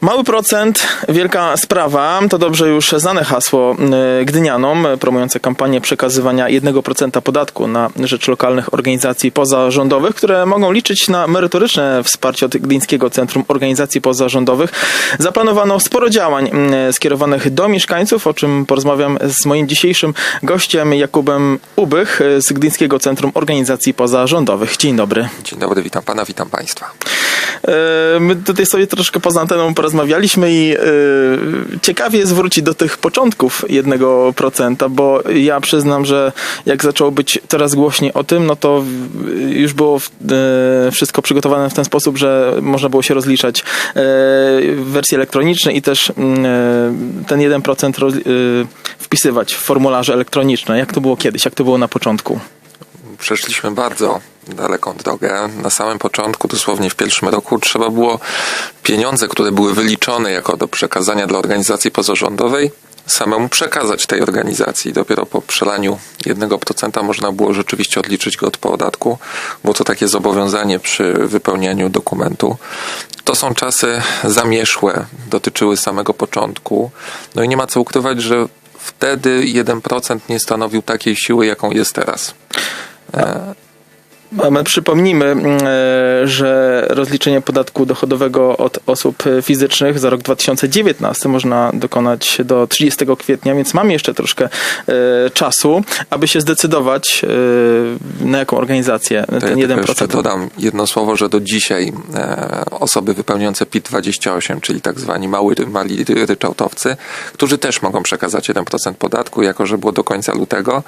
Mały procent, wielka sprawa. To dobrze już znane hasło y, gdynianom, promujące kampanię przekazywania 1% podatku na rzecz lokalnych organizacji pozarządowych, które mogą liczyć na merytoryczne wsparcie od Gdyńskiego Centrum Organizacji Pozarządowych. Zaplanowano sporo działań y, skierowanych do mieszkańców, o czym porozmawiam z moim dzisiejszym gościem Jakubem Ubych y, z Gdyńskiego Centrum Organizacji Pozarządowych. Dzień dobry. Dzień dobry, witam pana, witam państwa. My tutaj sobie troszkę poza anteną porozmawialiśmy i e, ciekawie jest wrócić do tych początków 1%, bo ja przyznam, że jak zaczęło być coraz głośniej o tym, no to już było e, wszystko przygotowane w ten sposób, że można było się rozliczać e, w wersji elektronicznej i też mm, e, ten 1% roz- e, wpisywać w formularze elektroniczne. Jak to było kiedyś, jak to było na początku? Przeszliśmy bardzo daleką drogę. Na samym początku, dosłownie w pierwszym roku, trzeba było pieniądze, które były wyliczone jako do przekazania dla organizacji pozarządowej, samemu przekazać tej organizacji. Dopiero po przelaniu 1% można było rzeczywiście odliczyć go od podatku. Było to takie zobowiązanie przy wypełnianiu dokumentu. To są czasy zamierzchłe, dotyczyły samego początku. No i nie ma co ukrywać, że wtedy 1% nie stanowił takiej siły, jaką jest teraz. A My przypomnijmy, mm, e, że rozliczenie podatku dochodowego od osób fizycznych za rok 2019 można dokonać do 30 kwietnia, więc mamy jeszcze troszkę e, czasu, aby się zdecydować, e, na jaką organizację To ja ten jeszcze 1%. dodam jedno słowo, że do dzisiaj osoby wypełniające PIT-28, czyli tak zwani mały, mali ryczałtowcy, którzy też mogą przekazać 1% podatku, jako że było do końca lutego.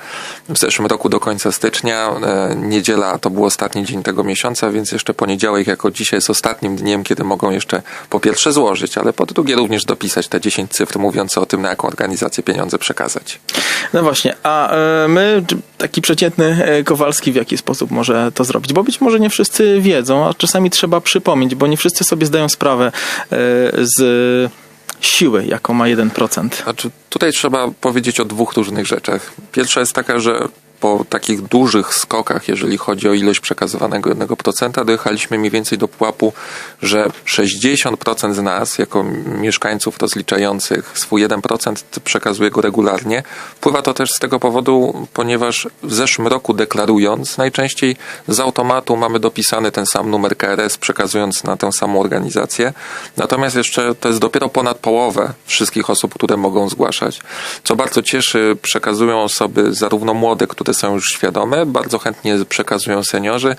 W zeszłym roku do końca stycznia, niedziela to był ostatni dzień tego miesiąca, więc jeszcze poniedziałek jako dzisiaj jest ostatnim dniem, kiedy mogą jeszcze po pierwsze złożyć, ale po drugie również dopisać te 10 cyfr mówiące o tym, na jaką organizację pieniądze przekazać. No właśnie, a e, my, taki przeciętny e, Kowalski, w jaki sposób może to zrobić? Bo być może nie wszyscy wiedzą, a czasami trzeba przypomnieć, bo nie wszyscy sobie zdają sprawę e, z siły, jaką ma 1%. Znaczy, tutaj trzeba powiedzieć o dwóch różnych rzeczach. Pierwsza jest taka, że po takich dużych skokach, jeżeli chodzi o ilość przekazywanego 1%, dojechaliśmy mniej więcej do pułapu, że 60% z nas, jako mieszkańców rozliczających swój 1%, przekazuje go regularnie. Wpływa to też z tego powodu, ponieważ w zeszłym roku deklarując, najczęściej z automatu mamy dopisany ten sam numer KRS, przekazując na tę samą organizację. Natomiast jeszcze to jest dopiero ponad połowę wszystkich osób, które mogą zgłaszać. Co bardzo cieszy, przekazują osoby zarówno młode, które są już świadome, bardzo chętnie przekazują seniorzy,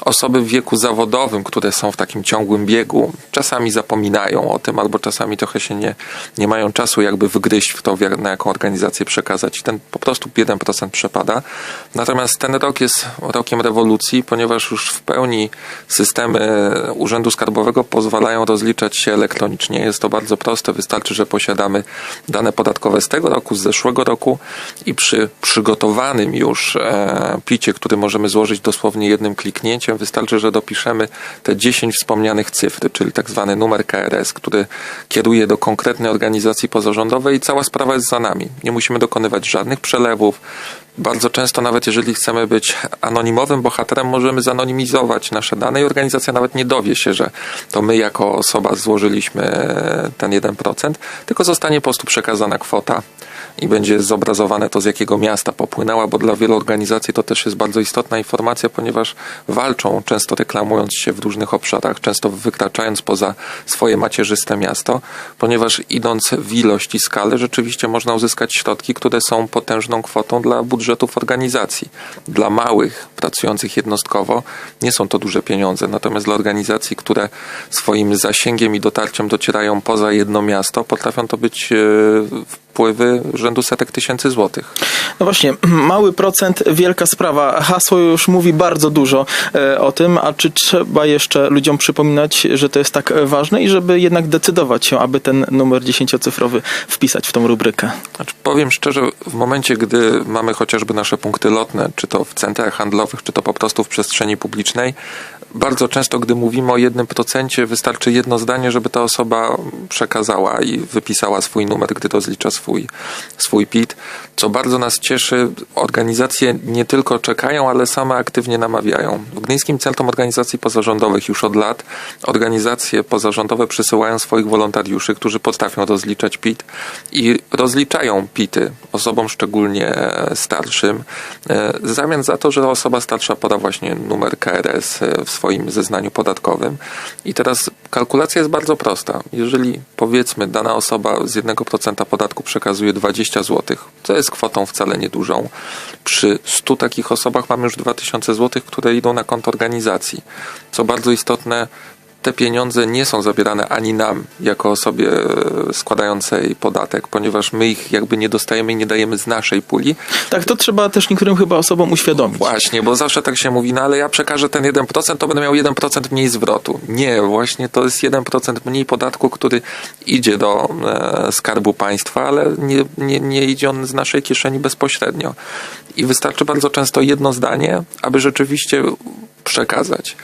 osoby w wieku zawodowym, które są w takim ciągłym biegu, czasami zapominają o tym, albo czasami trochę się nie, nie mają czasu jakby wgryźć w to, na jaką organizację przekazać i ten po prostu 1% przepada. Natomiast ten rok jest rokiem rewolucji, ponieważ już w pełni systemy Urzędu Skarbowego pozwalają rozliczać się elektronicznie. Jest to bardzo proste, wystarczy, że posiadamy dane podatkowe z tego roku, z zeszłego roku i przy przygotowanym już e, picie, który możemy złożyć dosłownie jednym kliknięciem, wystarczy, że dopiszemy te 10 wspomnianych cyfr, czyli tak zwany numer KRS, który kieruje do konkretnej organizacji pozarządowej i cała sprawa jest za nami. Nie musimy dokonywać żadnych przelewów. Bardzo często, nawet jeżeli chcemy być anonimowym bohaterem, możemy zanonimizować nasze dane i organizacja nawet nie dowie się, że to my jako osoba złożyliśmy ten 1%, tylko zostanie po prostu przekazana kwota i będzie zobrazowane to, z jakiego miasta popłynęła, bo dla wielu organizacji to też jest bardzo istotna informacja, ponieważ walczą, często reklamując się w różnych obszarach, często wykraczając poza swoje macierzyste miasto, ponieważ idąc w ilość i skalę, rzeczywiście można uzyskać środki, które są potężną kwotą dla budżetów organizacji. Dla małych, pracujących jednostkowo, nie są to duże pieniądze, natomiast dla organizacji, które swoim zasięgiem i dotarciem docierają poza jedno miasto, potrafią to być e, wpływy rzędu setek tysięcy złotych. No właśnie, mały procent, wielka sprawa. Hasło już mówi bardzo dużo e, o tym, a czy trzeba jeszcze ludziom przypominać, że to jest tak ważne i żeby jednak decydować się, aby ten numer dziesięciocyfrowy wpisać w tą rubrykę? Znaczy, powiem szczerze, w momencie, gdy mamy chociażby nasze punkty lotne, czy to w centrach handlowych, czy to po prostu w przestrzeni publicznej, bardzo często, gdy mówimy o jednym procencie, wystarczy jedno zdanie, żeby ta osoba przekazała i wypisała swój numer, gdy rozlicza swój, swój PIT. Co bardzo nas cieszy, organizacje nie tylko czekają, ale same aktywnie namawiają. W Gdyńskim Centrum Organizacji Pozarządowych już od lat organizacje pozarządowe przysyłają swoich wolontariuszy, którzy potrafią rozliczać PIT i rozliczają PITy osobom szczególnie starszym e, w zamian za to, że osoba starsza poda właśnie numer KRS e, w swoim zeznaniu podatkowym. I teraz kalkulacja jest bardzo prosta. Jeżeli powiedzmy dana osoba z 1% podatku przekazuje 20 zł, co jest kwotą wcale niedużą, przy 100 takich osobach mamy już 2000 zł, które idą na konto organizacji. Co bardzo istotne, te pieniądze nie są zabierane ani nam, jako osobie e, składającej podatek, ponieważ my ich jakby nie dostajemy i nie dajemy z naszej puli. Tak, to trzeba też niektórym chyba osobom uświadomić. Właśnie, bo zawsze tak się mówi, no ale ja przekażę ten 1%, to będę miał 1% mniej zwrotu. Nie, właśnie to jest 1% mniej podatku, który idzie do e, skarbu państwa, ale nie, nie, nie idzie on z naszej kieszeni bezpośrednio. I wystarczy bardzo często jedno zdanie, aby rzeczywiście przekazać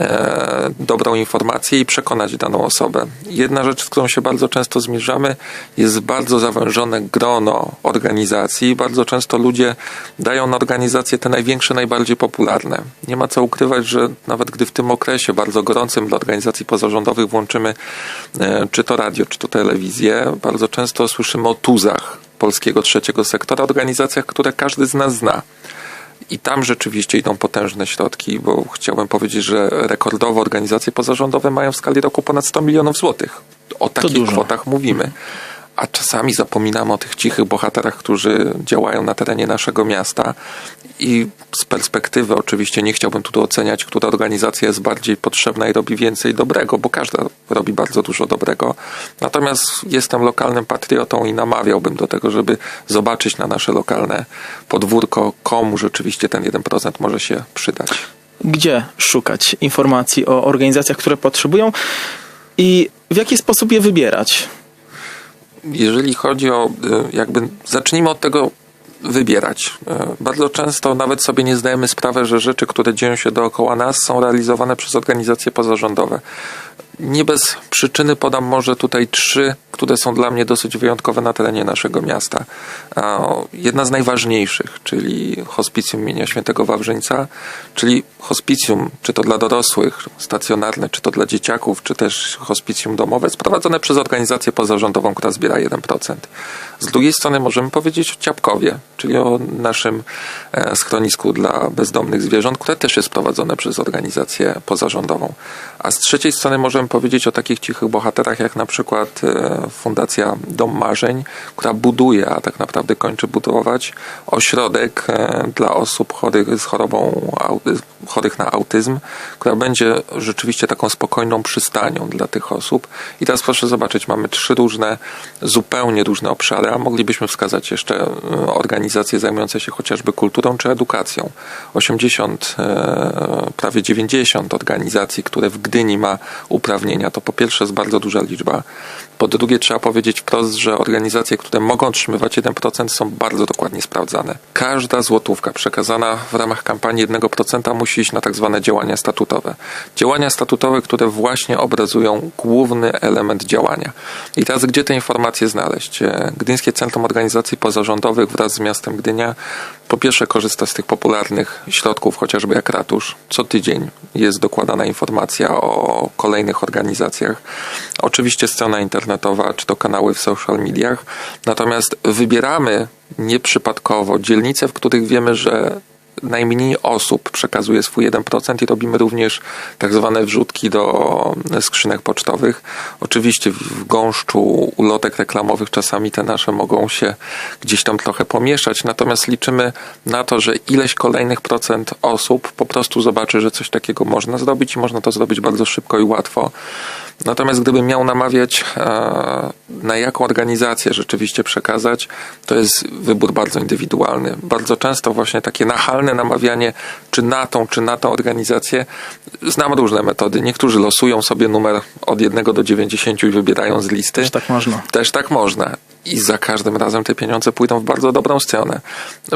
e, dobrą informację i przekonać daną osobę. Jedna rzecz, z którą się bardzo często zmierzamy, jest bardzo zawężone grono organizacji. Bardzo często ludzie dają na organizacje te największe, najbardziej popularne. Nie ma co ukrywać, że nawet gdy w tym okresie bardzo gorącym dla organizacji pozarządowych włączymy e, czy to radio, czy to telewizję, bardzo często słyszymy o tuzach polskiego trzeciego sektora, organizacjach, które każdy z nas zna. I tam rzeczywiście idą potężne środki, bo chciałbym powiedzieć, że rekordowo organizacje pozarządowe mają w skali roku ponad 100 milionów złotych. O takich kwotach mówimy. A czasami zapominamy o tych cichych bohaterach, którzy działają na terenie naszego miasta. I z perspektywy oczywiście nie chciałbym tu oceniać, która organizacja jest bardziej potrzebna i robi więcej dobrego, bo każda robi bardzo dużo dobrego. Natomiast jestem lokalnym patriotą i namawiałbym do tego, żeby zobaczyć na nasze lokalne podwórko, komu rzeczywiście ten 1% może się przydać. Gdzie szukać informacji o organizacjach, które potrzebują i w jaki sposób je wybierać? Jeżeli chodzi o, y, jakby, zacznijmy od tego wybierać. Y, Bardzo często nawet sobie nie zdajemy sprawy, że rzeczy, które dzieją się dookoła nas, są realizowane przez organizacje pozarządowe. Nie bez przyczyny podam może tutaj trzy, które są dla mnie dosyć wyjątkowe na terenie naszego miasta. Jedna z najważniejszych, czyli hospicjum imienia świętego Wawrzyńca, czyli hospicjum, czy to dla dorosłych, stacjonarne, czy to dla dzieciaków, czy też hospicjum domowe, sprowadzone przez organizację pozarządową, która zbiera 1%. Z drugiej strony możemy powiedzieć o Ciapkowie, czyli o naszym e, schronisku dla bezdomnych zwierząt, które też jest prowadzone przez organizację pozarządową. A z trzeciej strony możemy powiedzieć o takich cichych bohaterach, jak na przykład e, Fundacja Dom Marzeń, która buduje, a tak naprawdę kończy budować ośrodek e, dla osób chorych z chorobą chorych na autyzm, która będzie rzeczywiście taką spokojną przystanią dla tych osób. I teraz proszę zobaczyć, mamy trzy różne, zupełnie różne obszary, a moglibyśmy wskazać jeszcze e, organizacje zajmujące się chociażby kulturą czy edukacją. 80, e, prawie 90 organizacji, które w Gdyni ma uprawnienia, to po pierwsze jest bardzo duża liczba. Po drugie trzeba powiedzieć wprost, że organizacje, które mogą otrzymywać 1% są bardzo dokładnie sprawdzane. Każda złotówka przekazana w ramach kampanii 1% musi iść na tak zwane działania statutowe. Działania statutowe, które właśnie obrazują główny element działania. I teraz gdzie te informacje znaleźć? Gdyńskie Centrum Organizacji Pozarządowych wraz z miastem Gdynia po pierwsze korzysta z tych popularnych środków, chociażby jak ratusz. Co tydzień jest dokładana informacja o kolejnych organizacjach. Oczywiście strona internetowa, czy to kanały w social mediach. Natomiast wybieramy nieprzypadkowo dzielnice, w których wiemy, że najmniej osób przekazuje swój 1% i robimy również tak zwane wrzutki do skrzynek pocztowych. Oczywiście w gąszczu ulotek reklamowych czasami te nasze mogą się gdzieś tam trochę pomieszać, natomiast liczymy na to, że ileś kolejnych procent osób po prostu zobaczy, że coś takiego można zrobić i można to zrobić bardzo szybko i łatwo. Natomiast gdybym miał namawiać, e, na jaką organizację rzeczywiście przekazać, to jest wybór bardzo indywidualny. Bardzo często właśnie takie nachalne namawianie, czy na tą, czy na tą organizację, znam różne metody. Niektórzy losują sobie numer od 1 do 90 i wybierają z listy. Też tak można. Też tak można. I za każdym razem te pieniądze pójdą w bardzo dobrą stronę.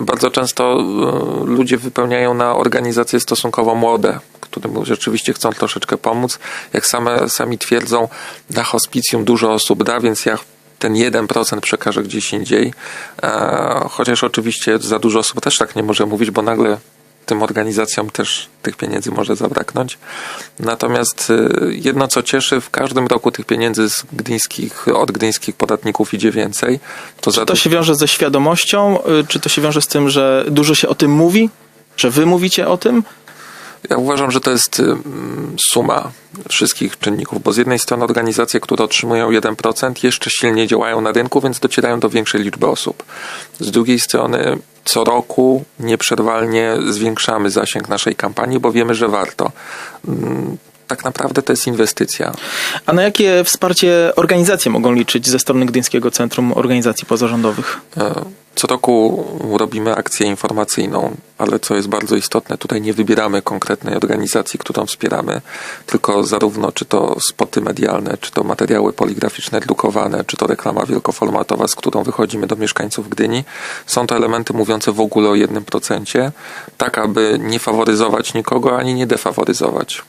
Bardzo często e, ludzie wypełniają na organizacje stosunkowo młode, którym rzeczywiście chcą troszeczkę pomóc. Jak same, sami twierdzą, na hospicjum dużo osób da, więc ja ten 1% przekażę gdzieś indziej. E, chociaż oczywiście za dużo osób też tak nie może mówić, bo nagle tym organizacjom też tych pieniędzy może zabraknąć. Natomiast y, jedno co cieszy, w każdym roku tych pieniędzy z gdyńskich, od gdyńskich podatników idzie więcej. To czy to się wiąże ze świadomością, y, czy to się wiąże z tym, że dużo się o tym mówi, że wy mówicie o tym? Ja uważam, że to jest y, suma wszystkich czynników, bo z jednej strony organizacje, które otrzymują 1%, jeszcze silniej działają na rynku, więc docierają do większej liczby osób. Z drugiej strony co roku nieprzerwalnie zwiększamy zasięg naszej kampanii, bo wiemy, że warto. Mm, tak naprawdę to jest inwestycja. A na jakie wsparcie organizacje mogą liczyć ze strony Gdyńskiego Centrum Organizacji Pozarządowych? Co roku robimy akcję informacyjną, ale co jest bardzo istotne, tutaj nie wybieramy konkretnej organizacji, którą wspieramy, tylko zarówno czy to spoty medialne, czy to materiały poligraficzne drukowane, czy to reklama wielkoformatowa, z którą wychodzimy do mieszkańców Gdyni. Są to elementy mówiące w ogóle o jednym procencie, tak aby nie faworyzować nikogo, ani nie defaworyzować.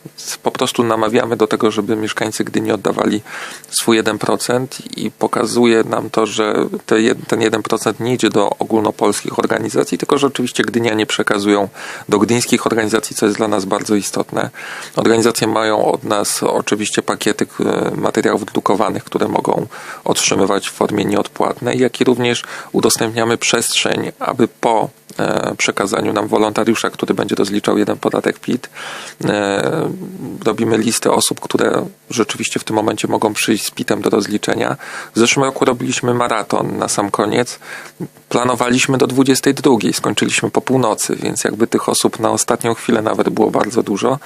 Po prostu namawiamy do tego, żeby mieszkańcy Gdyni oddawali swój 1% i pokazuje nam to, że te, ten 1% nie idzie do do ogólnopolskich organizacji, tylko że oczywiście Gdynianie przekazują do gdyńskich organizacji, co jest dla nas bardzo istotne. Organizacje mają od nas oczywiście pakiety materiałów drukowanych, które mogą otrzymywać w formie nieodpłatnej, jak i również udostępniamy przestrzeń, aby po E, przekazaniu nam wolontariusza, który będzie rozliczał jeden podatek PIT. E, robimy listę osób, które rzeczywiście w tym momencie mogą przyjść z PIT-em do rozliczenia. W zeszłym roku robiliśmy maraton na sam koniec. Planowaliśmy do 22, skończyliśmy po północy, więc jakby tych osób na ostatnią chwilę nawet było bardzo dużo,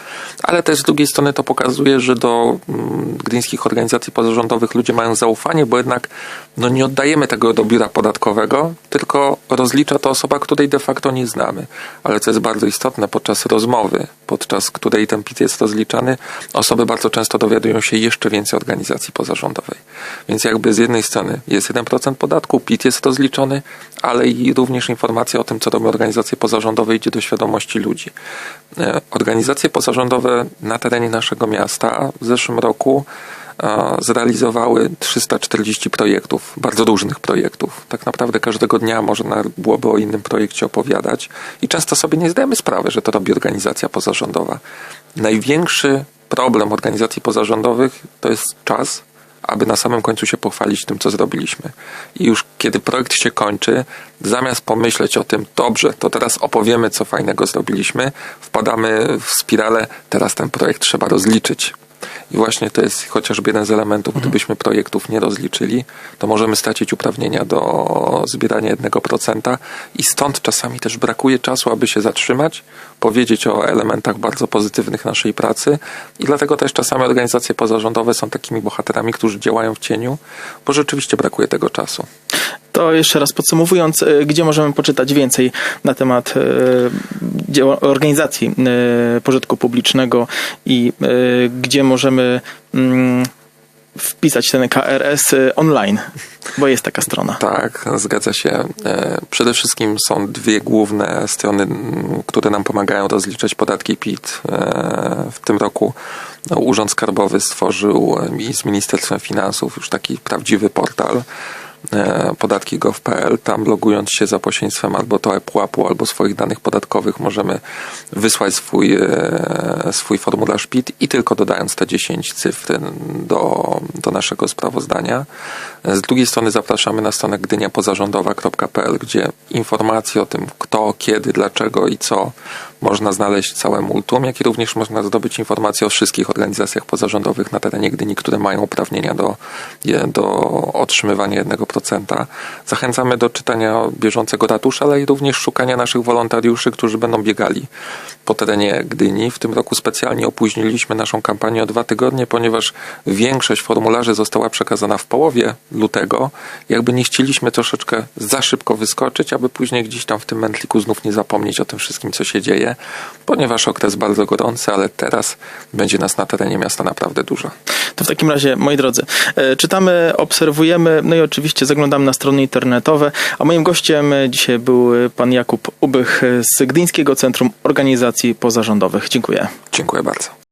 ale też z drugiej strony to pokazuje, że do mm, gdyńskich organizacji pozarządowych ludzie mają zaufanie, bo jednak no nie oddajemy tego do biura podatkowego, tylko rozlicza to osoba, której de facto nie znamy. Ale co jest bardzo istotne, podczas rozmowy, podczas której ten PIT jest rozliczany, osoby bardzo często dowiadują się jeszcze więcej organizacji pozarządowej. Więc jakby z jednej strony jest 1% podatku, PIT jest rozliczony, ale i również informacja o tym, co robią organizacje pozarządowe, idzie do świadomości ludzi. E, organizacje pozarządowe na terenie naszego miasta w zeszłym roku zrealizowały 340 projektów, bardzo różnych projektów. Tak naprawdę każdego dnia można byłoby o innym projekcie opowiadać i często sobie nie zdajemy sprawy, że to robi organizacja pozarządowa. Największy problem organizacji pozarządowych to jest czas, aby na samym końcu się pochwalić tym, co zrobiliśmy. I już kiedy projekt się kończy, zamiast pomyśleć o tym, dobrze, to teraz opowiemy, co fajnego zrobiliśmy, wpadamy w spiralę, teraz ten projekt trzeba rozliczyć. I właśnie to jest chociażby jeden z elementów, mhm. gdybyśmy projektów nie rozliczyli, to możemy stracić uprawnienia do zbierania 1% i stąd czasami też brakuje czasu, aby się zatrzymać, powiedzieć o elementach bardzo pozytywnych naszej pracy i dlatego też czasami organizacje pozarządowe są takimi bohaterami, którzy działają w cieniu, bo rzeczywiście brakuje tego czasu. To jeszcze raz podsumowując, e, gdzie możemy poczytać więcej na temat e, organizacji e, pożytku publicznego i gdzie możemy mm, wpisać ten KRS online, bo jest taka strona. Tak, zgadza się. Przede wszystkim są dwie główne strony, które nam pomagają rozliczać podatki PIT. W tym roku no, Urząd Skarbowy stworzył z Ministerstwem Finansów już taki prawdziwy portal, E, podatki.gov.pl. Tam logując się za pośrednictwem albo to ePUAP-u, albo swoich danych podatkowych możemy wysłać swój, e, swój formularz PIT i tylko dodając te 10 cyfr do, do naszego sprawozdania. Z drugiej strony zapraszamy na stronę gdyniapozarządowa.pl, gdzie informacje o tym kto, kiedy, dlaczego i co można znaleźć całe multum, jak i również można zdobyć informacje o wszystkich organizacjach pozarządowych na terenie Gdyni, które mają uprawnienia do, do otrzymywania 1%. Zachęcamy do czytania bieżącego ratusza, ale i również szukania naszych wolontariuszy, którzy będą biegali po terenie Gdyni. W tym roku specjalnie opóźniliśmy naszą kampanię o dwa tygodnie, ponieważ większość formularzy została przekazana w połowie lutego. Jakby nie chcieliśmy troszeczkę za szybko wyskoczyć, aby później gdzieś tam w tym mętliku znów nie zapomnieć o tym wszystkim, co się dzieje. Nie, ponieważ okres bardzo gorący, ale teraz będzie nas na terenie miasta naprawdę dużo. To w takim razie, moi drodzy, e, czytamy, obserwujemy, no i oczywiście zaglądamy na strony internetowe. A moim gościem dzisiaj był pan Jakub Ubych z Gdyńskiego Centrum Organizacji Pozarządowych. Dziękuję. Dziękuję bardzo.